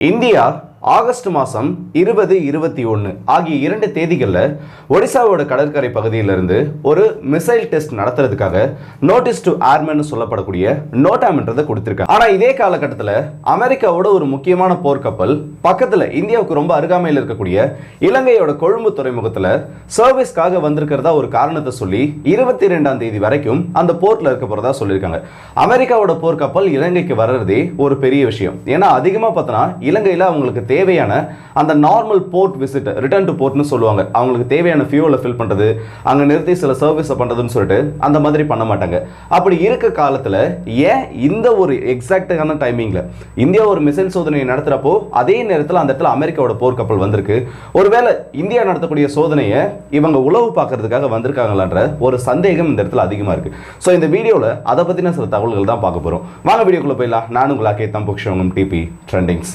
India August மாதம் இருபது இருபத்தி ஒன்று ஆகிய இரண்டு தேதிகளில் ஒடிசாவோட கடற்கரை பகுதியிலிருந்து ஒரு மிசைல் டெஸ்ட் நடத்துறதுக்காக நோட்டீஸ் டு ஏர்மேன் சொல்லப்படக்கூடிய நோட்டாம்ன்றதை கொடுத்துருக்காங்க. ஆனால் இதே காலகட்டத்தில் அமெரிக்காவோட ஒரு முக்கியமான போர்க்கப்பல் பக்கத்தில் இந்தியாவுக்கு ரொம்ப அருகாமையில் இருக்கக்கூடிய இலங்கையோட கொழும்பு துறைமுகத்தில் சர்வீஸ்க்காக வந்திருக்கிறதா ஒரு காரணத்தை சொல்லி இருபத்தி ரெண்டாம் தேதி வரைக்கும் அந்த போர்ட்டில் இருக்க போகிறதா சொல்லியிருக்காங்க. அமெரிக்காவோட போர்க்கப்பல் இலங்கைக்கு வர்றதே ஒரு பெரிய விஷயம். ஏன்னா அதிகமாக பார்த்தோன்னா இலங்கையில் அவங்களுக்கு தேவையான அந்த normal port visit return to போர்ட்னு சொல்லுவாங்க. அவங்களுக்கு தேவையான ஃபியூவலை ஃபில் பண்ணுறது அங்கே நிறுத்தி சில சர்வீஸை பண்ணுறதுன்னு சொல்லிட்டு அந்த மாதிரி பண்ண மாட்டாங்க. அப்படி இருக்க காலத்தில் ஏன் இந்த ஒரு எக்ஸாக்டான டைமிங்கில் இந்தியா ஒரு மிசைல் சோதனையை நடத்துகிறப்போ அதே நேரத்தில் அந்த இடத்துல அமெரிக்காவோட போர்க்கப்பல் வந்திருக்கு. ஒருவேளை இந்தியா நடத்தக்கூடிய சோதனையை இவங்க உளவு பார்க்கறதுக்காக வந்திருக்காங்களான்ற ஒரு சந்தேகம் இந்த இடத்துல அதிகமாக இருக்கு. ஸோ இந்த வீடியோவில் அதை பற்றின சில தகவல்கள் தான் பார்க்க போகிறோம் வாங்க வீடியோக்குள்ளே போயிடலாம். நான் உங்கள் அக்கே தம்புக்ஷவங்கம் டிபி ட்ரெண்டிங்ஸ்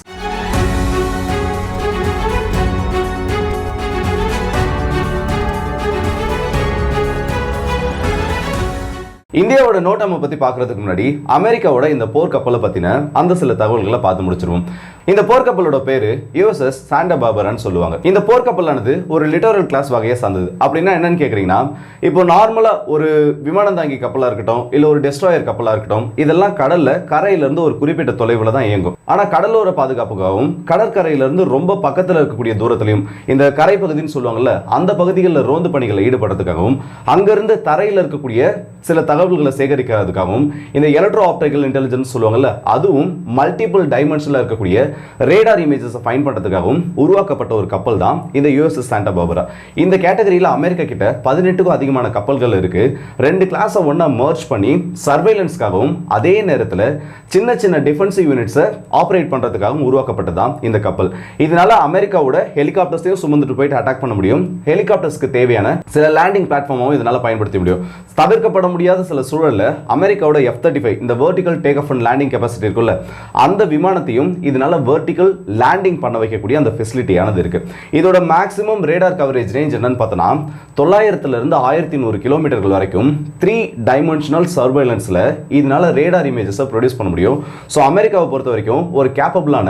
இந்தியாவோட நோட்டமை பத்தி பார்க்குறதுக்கு முன்னாடி அமெரிக்காவோட இந்த போர்க்கப்பலை பத்தின அந்த சில தகவல்களை பார்த்து முடிச்சிருவோம். இந்த போர்க்கப்பலோட பேரு யூஎஸ்எஸ் சாண்டா பாபரான்னு சொல்லுவாங்க. இந்த போர்க்கப்பலானது ஒரு லிட்டரல் கிளாஸ் வகையை சார்ந்தது. அப்படின்னா என்னன்னு கேக்குறீங்கன்னா இப்போ நார்மலா ஒரு விமானம் தாங்கி கப்பலா இருக்கட்டும் இல்ல ஒரு டெஸ்ட்ராயர் கப்பலா இருக்கட்டும் இதெல்லாம் கடல்ல கரையில இருந்து ஒரு குறிப்பிட்ட தொலைவில் தான் இயங்கும். ஆனா கடலோர பாதுகாப்புக்காகவும் கடற்கரையில இருந்து ரொம்ப பக்கத்துல இருக்கக்கூடிய தூரத்திலையும் இந்த கரை பகுதின்னு சொல்லுவாங்கல்ல அந்த பகுதிகளில் ரோந்து பணிகளில் ஈடுபடுறதுக்காகவும் அங்கிருந்து தரையில் இருக்கக்கூடிய சில தகவல்களை சேகரிக்கிறதுக்காகவும் இந்த எலக்ட்ரோ ஆப்டிக்கல் இன்டெலிஜென்ஸ் சொல்லுவாங்கல்ல அதுவும் மல்டிபிள் டைமென்ஷனில் இருக்கக்கூடிய ரேடார் இமேஜஸை ஃபைன் பண்ணுறதுக்காகவும் உருவாக்கப்பட்ட ஒரு கப்பல் தான் இந்த யூஎஸ்எஸ் சாண்டா பாபரா இந்த கேட்டகரியில் அமெரிக்கா கிட்ட பதினெட்டுக்கும் அதிகமான கப்பல்கள் இருக்குது ரெண்டு கிளாஸை ஒன்றா மர்ச் பண்ணி சர்வைலன்ஸ்க்காகவும் அதே நேரத்தில் சின்ன சின்ன டிஃபென்சிவ் யூனிட்ஸை ஆப்ரேட் பண்ணுறதுக்காகவும் உருவாக்கப்பட்டது தான் இந்த கப்பல் இதனால அமெரிக்காவோட ஹெலிகாப்டர்ஸையும் சுமந்துட்டு போயிட்டு அட்டாக் பண்ண முடியும். ஹெலிகாப்டர்ஸ்க்கு தேவையான சில லேண்டிங் பிளாட்ஃபார்மாவும் இதனால் பயன்படுத்த முடியும். தவிர்க்கப்பட முடியாத சில சூழலில் அமெரிக்காவோட எஃப் தேர்ட்டி ஃபைவ் இந்த vertical take off and landing capacity இருக்குல்ல அந்த விமானத்தையும் இதனால் வெர்டிகல் லேண்டிங் பண்ண வைக்கக்கூடிய அந்த ஃபெசிலிட்டியானது இருக்கு. இதோட மேக்ஸிமம் ரேடார் கவரேஜ் ரேஞ்ச் என்னன்னு பார்த்தோன்னா தொள்ளாயிரத்துல இருந்து ஆயிரத்தி நூறு கிலோமீட்டர்கள் வரைக்கும் த்ரீ டைமென்ஷனல் சர்வைலன்ஸில் இதனால ரேடார் இமேஜஸை ப்ரொடியூஸ் பண்ண முடியும். ஸோ அமெரிக்காவை பொறுத்த வரைக்கும் ஒரு கேப்பபிளான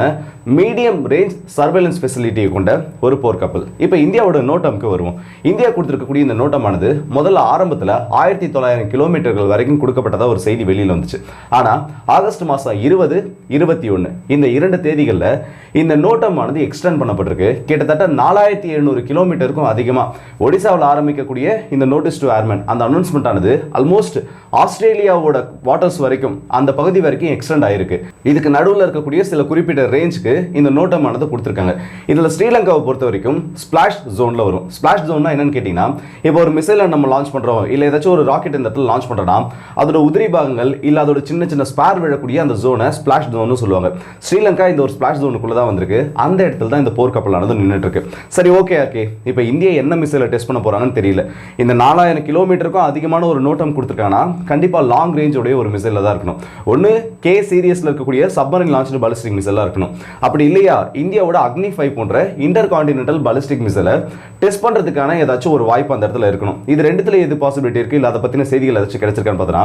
மீடியம் ரேஞ்ச் சர்வைலன்ஸ் ஃபெசிலிட்டியை கொண்ட ஒரு போர் கப்பல் இப்போ இந்தியாவோட நோட்டம்க்கு வருவோம். இந்தியா கொடுத்துருக்கக்கூடிய இந்த நோட்டமானது முதல்ல ஆரம்பத்தில் ஆயிரத்தி தொள்ளாயிரம் கிலோமீட்டர்கள் வரைக்கும் கொடுக்கப்பட்டதா ஒரு செய்தி வெளியில் வந்துச்சு. ஆனால் ஆகஸ்ட் மாதம் இருபது இருபத்தி ஒன்று இந்த இரண்டு தேதி தேதிகளில் இந்த நோட்டமானது எக்ஸ்டெண்ட் பண்ணப்பட்டிருக்கு. கிட்டத்தட்ட நாலாயிரத்தி எழுநூறு கிலோமீட்டருக்கும் அதிகமாக ஒடிசாவில் ஆரம்பிக்கக்கூடிய இந்த நோட்டீஸ் டு ஏர்மேன் அந்த அனௌன்ஸ்மெண்ட் ஆனது ஆல்மோஸ்ட் ஆஸ்திரேலியாவோட வாட்டர்ஸ் வரைக்கும் அந்த பகுதி வரைக்கும் எக்ஸ்டெண்ட் ஆயிருக்கு. இதுக்கு நடுவில் இருக்கக்கூடிய சில குறிப்பிட்ட ரேஞ்சுக்கு இந்த நோட்டமானது கொடுத்துருக்காங்க. இதில் ஸ்ரீலங்காவை பொறுத்த வரைக்கும் ஸ்பிளாஷ் ஜோனில் வரும். ஸ்பிளாஷ் ஜோன்னா என்னன்னு கேட்டிங்கன்னா இப்போ ஒரு மிசைலை நம்ம லான்ச் பண்ணுறோம் இல்லை ஏதாச்சும் ஒரு ராக்கெட் இந்த இடத்துல லான்ச் பண்ணுறோம்னா அதோட உதிரி பாகங்கள் இல்லை அதோட சின்ன சின்ன ஸ்பேர் விழக்கூடிய அந்த ஜோனை ஸ்பிளாஷ் ஜோன்னு சொல்லுவாங்க. ஸ்ரீலங்கா இந்த ஒரு ஸ்பிளாஷ் ஜோனுக்குள்ள தான் வந்திருக்கு. அந்த இடத்துல தான் இந்த போர்க்கப்பலானது நின்றுட்டு இருக்கு சரி ஓகே ஓகே இப்போ இந்தியா என்ன மிசைலை டெஸ்ட் பண்ண போகிறாங்கன்னு தெரியல. இந்த நாலாயிரம் கிலோமீட்டருக்கும் அதிகமான ஒரு நோட்டம் கொடுத்துருக்காங்கன்னா கண்டிப்பாக லாங் ரேஞ்சோடைய ஒரு மிசைலில் தான் இருக்கணும். ஒன்று கே சீரியஸில் இருக்கக்கூடிய சப்மரின் லான்ச் பாலிஸ்டிக் மிசைலாக இருக்கணும். அப்படி இல்லையா இந்தியாவோட அக்னி ஃபைவ் போன்ற இன்டர் கான்டினென்டல் பாலிஸ்டிக் மிசைலை டெஸ்ட் பண்ணுறதுக்கான ஏதாச்சும் ஒரு வாய்ப்பு அந்த இடத்துல இருக்கணும். இது ரெண்டுத்துல எது பாசிபிலிட்டி இருக்குது இல்லை அதை பற்றின செய்திகள் ஏதாச்சும் கிடைச்சிருக்கான்னு பார்த்தோன்னா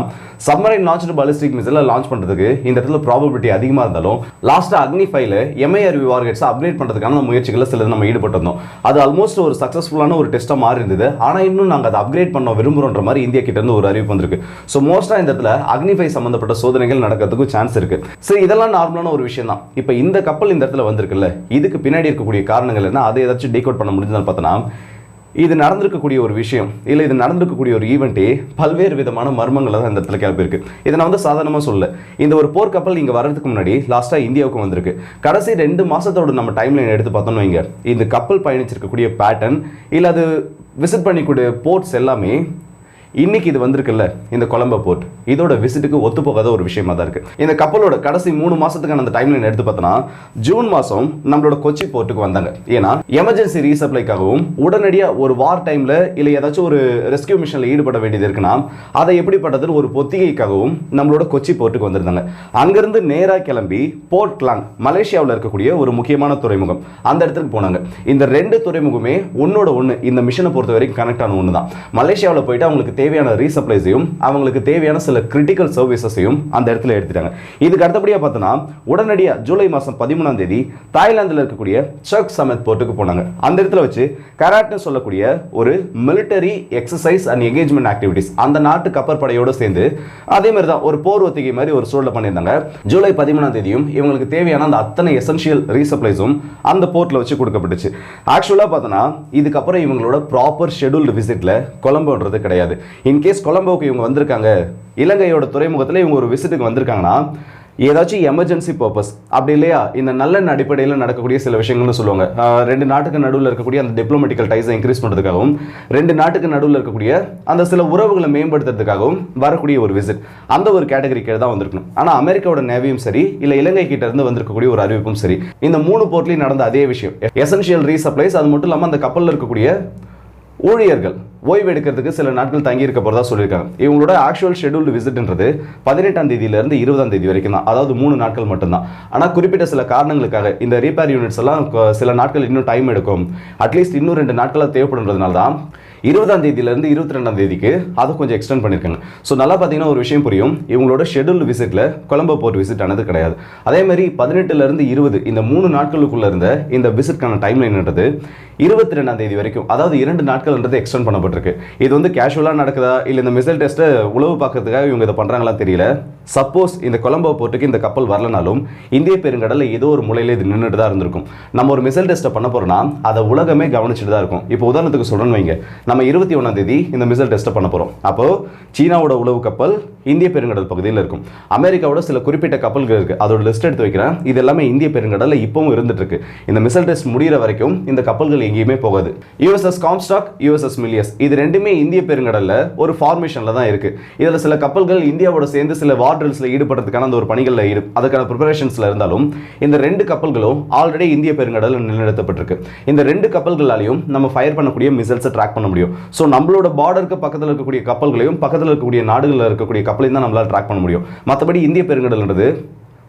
சப்மரின் லான்ச் பாலிஸ்டிக் மிசைலை லான்ச் பண்ணுறதுக்கு இந்த இடத்துல ப்ராபபிலிட்டி அதிகமாக இருந்தாலும் லாஸ்ட்டாக அக்னி ஃபைவ்ல எம்ஐ எம்ஐஆர்வி வார்கெட்ஸை அப்கிரேட் பண்ணுறதுக்கான முயற்சிகளில் சில நம்ம ஈடுபட்டிருந்தோம் அது ஆல்மோஸ்ட் ஒரு சக்ஸஸ்ஃபுல்லான ஒரு டெஸ்ட்டாக மாறி இருந்தது. ஆனால் இன்னும் நாங்கள் அதை அப்கிரேட் பண்ண விரும்புகிறோன்ற மாதிரி இந்தியா கிட்ட இருந்து ஒரு அறிவிப்பு வந்திருக்கு. ஸோ மோஸ்ட்டாக இந்த இடத்துல அக்னிஃபை சம்மந்தப்பட்ட சோதனைகள் நடக்கிறதுக்கு சான்ஸ் இருக்கு. ஸோ இதெல்லாம் நார்மலான ஒரு விஷயம் தான் இப்போ இந்த கப்பல் இந்த இடத்துல வந்திருக்குல்ல இதுக்கு பின்னாடி இருக்கக்கூடிய காரணங்கள் என்ன? அதை ஏதாச்சும் டீகோட் பண்ண முடிஞ்சதுன்னு பார்த்தோன்னா இது நடந்திருக்கக்கூடிய ஒரு விஷயம் இல்லை இது நடந்திருக்கக்கூடிய ஒரு ஈவெண்ட்டே பல்வேறு விதமான மர்மங்களை தான் இந்த இடத்துல கிளப்பியிருக்கு இதை நான் வந்து சாதாரணமாக சொல்ல இந்த ஒரு போர்க்கப்பல் இங்கே வர்றதுக்கு முன்னாடி லாஸ்ட்டாக இந்தியாவுக்கு வந்திருக்கு. கடைசி ரெண்டு மாதத்தோட நம்ம டைம்லைன் எடுத்து பார்த்தோம்னு வைங்க. இந்த கப்பல் பயணிச்சிருக்கக்கூடிய பேட்டர்ன் இல்லை அது விசிட் பண்ணிக்கூடிய போர்ட்ஸ் எல்லாமே இன்னைக்கு இது வந்திருக்குல்ல இந்த கொலம்போ போர்ட் இதோட விசிட்டுக்கு ஒத்து போகாத ஒரு விஷயமா தான் இருக்கு. இந்த கப்பலோட கடைசி மூணு மாசத்துக்கான அந்த டைம்லைன் எடுத்து பார்த்தோன்னா ஜூன் மாசம் நம்மளோட கொச்சி போர்ட்டுக்கு வந்தாங்க. ஏன்னா எமர்ஜென்சி ரீசப்ளைக்காகவும் உடனடியாக ஒரு வார் டைம்ல இல்லை ஏதாச்சும் ஒரு ரெஸ்கியூ மிஷனில் ஈடுபட வேண்டியது இருக்குன்னா அதை எப்படிப்பட்டதுன்னு ஒரு பொத்திகைக்காகவும் நம்மளோட கொச்சி போர்ட்டுக்கு வந்திருந்தாங்க. அங்கிருந்து நேராக கிளம்பி போர்ட் கிளாங் மலேசியாவில் இருக்கக்கூடிய ஒரு முக்கியமான துறைமுகம். அந்த இடத்துக்கு போனாங்க. இந்த ரெண்டு துறைமுகமே ஒன்னோட ஒன்று இந்த மிஷனை பொறுத்த வரைக்கும் கனெக்ட் ஆன ஒன்று தான் மலேசியாவில் போயிட்டு அவங்களுக்கு தேவையான ரீசப்ளைஸையும் அவங்களுக்கு தேவையான சில கிரிட்டிக்கல் சர்வீசஸையும் அந்த இடத்துல எடுத்துட்டாங்க. இதுக்கு அடுத்தபடியாக பார்த்தோன்னா உடனடியாக ஜூலை மாதம் பதிமூணாம் தேதி தாய்லாந்தில் இருக்கக்கூடிய சர்க் சமத் போர்ட்டுக்கு போனாங்க. அந்த இடத்துல வச்சு கராட்னு சொல்லக்கூடிய ஒரு military exercise and engagement activities அந்த நாட்டு கப்பற்படையோடு சேர்ந்து அதே மாதிரி தான் ஒரு போர் ஒத்திகை மாதிரி ஒரு சூழலை பண்ணியிருந்தாங்க. ஜூலை பதிமூணாம் தேதியும் இவங்களுக்கு தேவையான அந்த அத்தனை எசென்ஷியல் ரீசப்ளைஸும் அந்த போர்ட்டில் வச்சு கொடுக்கப்பட்டுச்சு. ஆக்சுவலாக பார்த்தோன்னா இதுக்கப்புறம் இவங்களோட ப்ராப்பர் ஷெடியூல்டு விசிட்டில் கொலம்போன்றது கிடையாது. இன்கேஸ் கொலம்போவுக்கு இவங்க வந்திருக்காங்க இலங்கையோட துறைமுகத்தில் இவங்க ஒரு விசிட்டுக்கு வந்திருக்காங்கன்னா ஏதாச்சும் எமர்ஜென்சி பர்பஸ் அப்படி இல்லையா? இந்த நல்ல அடிப்படையில் நடக்கக்கூடிய சில விஷயங்கள்னு சொல்லுவாங்க. ரெண்டு நாட்டுக்கு நடுவில் இருக்கக்கூடிய அந்த டிப்ளமெட்டிக்கல் டைஸை இன்க்ரீஸ் பண்ணுறதுக்காகவும் ரெண்டு நாட்டுக்கு நடுவில் இருக்கக்கூடிய அந்த சில உறவுகளை மேம்படுத்துறதுக்காகவும் வரக்கூடிய ஒரு விசிட் அந்த ஒரு கேட்டகரிக்கு தான் வந்திருக்கணும். ஆனால் அமெரிக்காவோட நேவியும் சரி இல்லை இலங்கை கிட்ட இருந்து வந்திருக்கக்கூடிய ஒரு அறிவிப்பும் சரி இந்த மூணு போர்ட்லையும் நடந்த அதே விஷயம். எசென்ஷியல் ரீசப்ளைஸ் அது மட்டும் இல்லாமல் அந்த கப்பலில் இருக்கக்கூடிய ஊழியர்கள் ஓய்வு எடுக்கிறதுக்கு சில நாட்கள் தங்கி இருக்க சொல்லியிருக்காங்க. இவங்களோட ஆக்சுவல் ஷெடியூல்டு விசிட்ன்றது பதினெட்டாம் தேதியிலேருந்து இருபதாம் தேதி வரைக்கும் தான். அதாவது மூணு நாட்கள் மட்டும்தான். ஆனால் குறிப்பிட்ட சில காரணங்களுக்காக இந்த ரீபேர் யூனிட்ஸ் எல்லாம் சில நாட்கள் இன்னும் டைம் எடுக்கும். அட்லீஸ்ட் இன்னும் ரெண்டு நாட்களாக தேவைப்படுன்றதுனால தான் இருபதாம் தேதியிலேருந்து இருபத்தி ரெண்டாம் தேதிக்கு அதை கொஞ்சம் எக்ஸ்டெண்ட் பண்ணியிருக்காங்க. ஸோ நல்லா பார்த்தீங்கன்னா ஒரு விஷயம் புரியும். இவங்களோட ஷெட்யூல் விசிட்டில் கொலம்போ போர்ட் விசிட் ஆனது கிடையாது. அதே மாதிரி பதினெட்டுலேருந்து இருபது இந்த மூணு நாட்களுக்குள்ளே இருந்த இந்த விசிட்கான டைம் லைன்ன்றது இருபத்தி ரெண்டாம் தேதி வரைக்கும் அதாவது இரண்டு நாட்கள்ன்றது எக்ஸ்டெண்ட் சொல்லப்பட்டிருக்கு இது வந்து கேஷுவலாக நடக்குதா? இல்லை இந்த மிசைல் டெஸ்ட்டை உளவு பார்க்கறதுக்காக இவங்க இதை பண்ணுறாங்களா தெரியல. சப்போஸ் இந்த கொலம்போ போர்ட்டுக்கு இந்த கப்பல் வரலனாலும் இந்திய பெருங்கடலில் ஏதோ ஒரு முலையில் இது நின்றுட்டு தான் இருந்திருக்கும். நம்ம ஒரு மிசைல் டெஸ்ட்டை பண்ண போகிறோம்னா அதை உலகமே கவனிச்சுட்டு தான் இருக்கும். இப்போ உதாரணத்துக்கு சொல்லணும் வைங்க. நம்ம இருபத்தி ஒன்றாம் தேதி இந்த மிசைல் டெஸ்ட்டை பண்ண போகிறோம் அப்போ சீனாவோட உளவு கப்பல் இந்திய பெருங்கடல் பகுதியில் இருக்கும். அமெரிக்காவோட சில குறிப்பிட்ட கப்பல்கள் இருக்கு. அதோட லிஸ்ட் எடுத்து வைக்கிறேன். இது எல்லாமே இந்திய பெருங்கடலில் இப்பவும் இருந்துட்டு இருக்கு. இந்த மிசைல் டெஸ்ட் முடிகிற வரைக்கும் இந்த கப்பல்கள் எங்கேயுமே போகாது. யூஎஸ்எஸ் காம்ஸ்டாக் யூஎஸ்எஸ் மில்லியஸ் இது ரெண்டுமே இந்திய பெருங்கடல்ல ஒரு ஃபார்மேஷன்ல தான் இருக்கு. இதுல சில கப்பல்கள் இந்தியாவோட சேர்ந்து சில வார் ஈடுபடுறதுக்கான அந்த ஒரு பணிகளில் ஈடு அதுக்கான ப்ரிப்பரேஷன்ஸ்ல இருந்தாலும் இந்த ரெண்டு கப்பல்களும் ஆல்ரெடி இந்திய பெருங்கடல் நிலைநிறுத்தப்பட்டிருக்கு. இந்த ரெண்டு கப்பல்களாலையும் நம்ம ஃபயர் பண்ணக்கூடிய மிசைல்ஸை ட்ராக் பண்ண முடியும். ஸோ நம்மளோட பார்டருக்கு பக்கத்தில் இருக்கக்கூடிய கப்பல்களையும் பக்கத்தில் இருக்கக்கூடிய நாடுகளில் இருக்கக்கூடிய கப்பலையும் தான் நம்மளால் ட்ராக் பண்ண முடியும். மற்றபடி இந்திய பெருங்கடல்ன்றது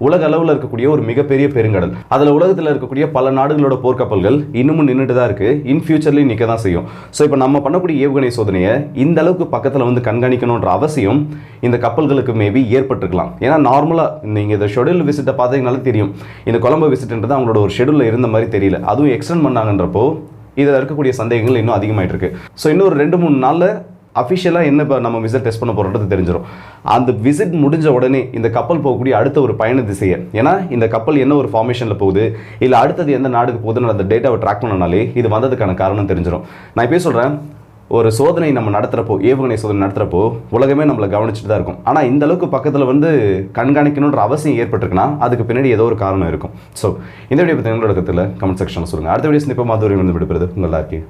உலக அளவில் இருக்கக்கூடிய ஒரு மிகப்பெரிய பெருங்கடல். அதில் உலகத்தில் இருக்கக்கூடிய பல நாடுகளோட போர்க்கப்பல்கள் இன்னமும் நின்றுட்டு தான் இருக்குது இன் ஃபியூச்சர்லையும் நிற்க தான் செய்யும். ஸோ இப்போ நம்ம பண்ணக்கூடிய ஏவுகணை சோதனையை இந்த அளவுக்கு பக்கத்தில் வந்து கண்காணிக்கணுன்ற அவசியம் இந்த கப்பல்களுக்கு மேபி ஏற்பட்டிருக்கலாம். ஏன்னா நார்மலாக நீங்கள் இந்த ஷெடியூல் விசிட்டை பார்த்தீங்கனாலே தெரியும். இந்த கொலம்போ விசிட்ன்றது அவங்களோட ஒரு ஷெடியூலில் இருந்த மாதிரி தெரியல. அதுவும் எக்ஸ்டெண்ட் பண்ணாங்கன்றப்போ இதில் இருக்கக்கூடிய சந்தேகங்கள் இன்னும் அதிகமாயிட்டு இருக்கு. ஸோ இன்னும் ஒரு ரெண்டு மூணு நாளில் அஃபிஷியலாக என்ன இப்போ நம்ம விசிட் டெஸ்ட் பண்ண போகிறோன்றது தெரிஞ்சிடும் அந்த விசிட் முடிஞ்ச உடனே இந்த கப்பல் போகக்கூடிய அடுத்த ஒரு பயண திசையை ஏன்னா இந்த கப்பல் என்ன ஒரு ஃபார்மேஷனில் போகுது இல்லை அடுத்தது எந்த நாடுக்கு போகுதுன்னு அந்த டேட்டாவை ட்ராக் பண்ணனாலே இது வந்ததுக்கான காரணம் தெரிஞ்சிடும் நான் இப்போ சொல்கிறேன் ஒரு சோதனை நம்ம நடத்துகிறப்போ ஏவுகணை சோதனை நடத்துகிறப்போ உலகமே நம்மளை கவனிச்சுட்டு தான் இருக்கும். ஆனால் இந்த அளவுக்கு பக்கத்தில் வந்து கண்காணிக்கணுன்ற அவசியம் ஏற்பட்டிருக்குன்னா அதுக்கு பின்னாடி ஏதோ ஒரு காரணம் இருக்கும். ஸோ இந்த வீடியோ பற்றி எங்களோட கத்தில் கமெண்ட் செக்ஷனில் சொல்லுங்கள் அடுத்த வீடியோ இப்போ மாதூரி வந்து விடுபடுறது உங்கள் எல்லாருக்கும்